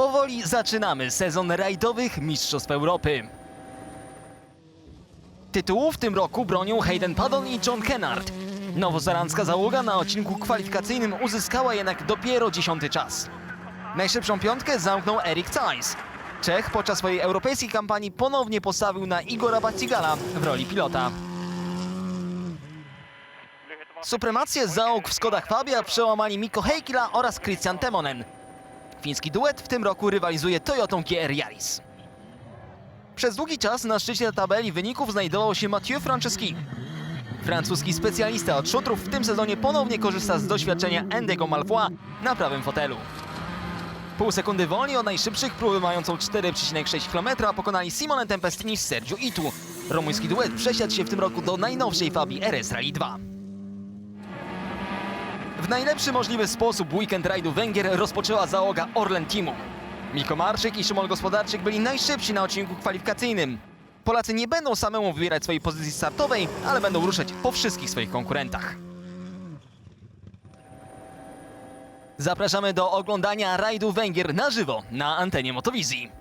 powoli zaczynamy sezon rajdowych Mistrzostw Europy. Tytułu w tym roku bronią Hayden Paddon i John Kennard. Nowozelandzka załoga na odcinku kwalifikacyjnym uzyskała jednak dopiero dziesiąty czas. Najszybszą piątkę zamknął Erik Zeiss. Czech podczas swojej europejskiej kampanii ponownie postawił na Igora Battigala w roli pilota. Supremację załóg w Skodach Fabia przełamali Mikko Heikkila oraz Christian Temonen. Fiński duet w tym roku rywalizuje Toyotą GR Yaris. Przez długi czas na szczycie tabeli wyników znajdował się Mathieu Franceski. Francuski specjalista od szutrów w tym sezonie ponownie korzysta z doświadczenia Endego Malfoy na prawym fotelu. Pół sekundy wolniej od najszybszych próby mającą 4,6 km pokonali Simone Tempestini z Sergio Itu. Rumuński duet przesiadł się w tym roku do najnowszej Fabii RS Rally 2. Najlepszy możliwy sposób weekend rajdu Węgier rozpoczęła załoga Orlen Teamu. Miko Marczyk i Szymon Gospodarczyk byli najszybsi na odcinku kwalifikacyjnym. Polacy nie będą samemu wybierać swojej pozycji startowej, ale będą ruszać po wszystkich swoich konkurentach. Zapraszamy do oglądania rajdu Węgier na żywo na antenie Motowizji.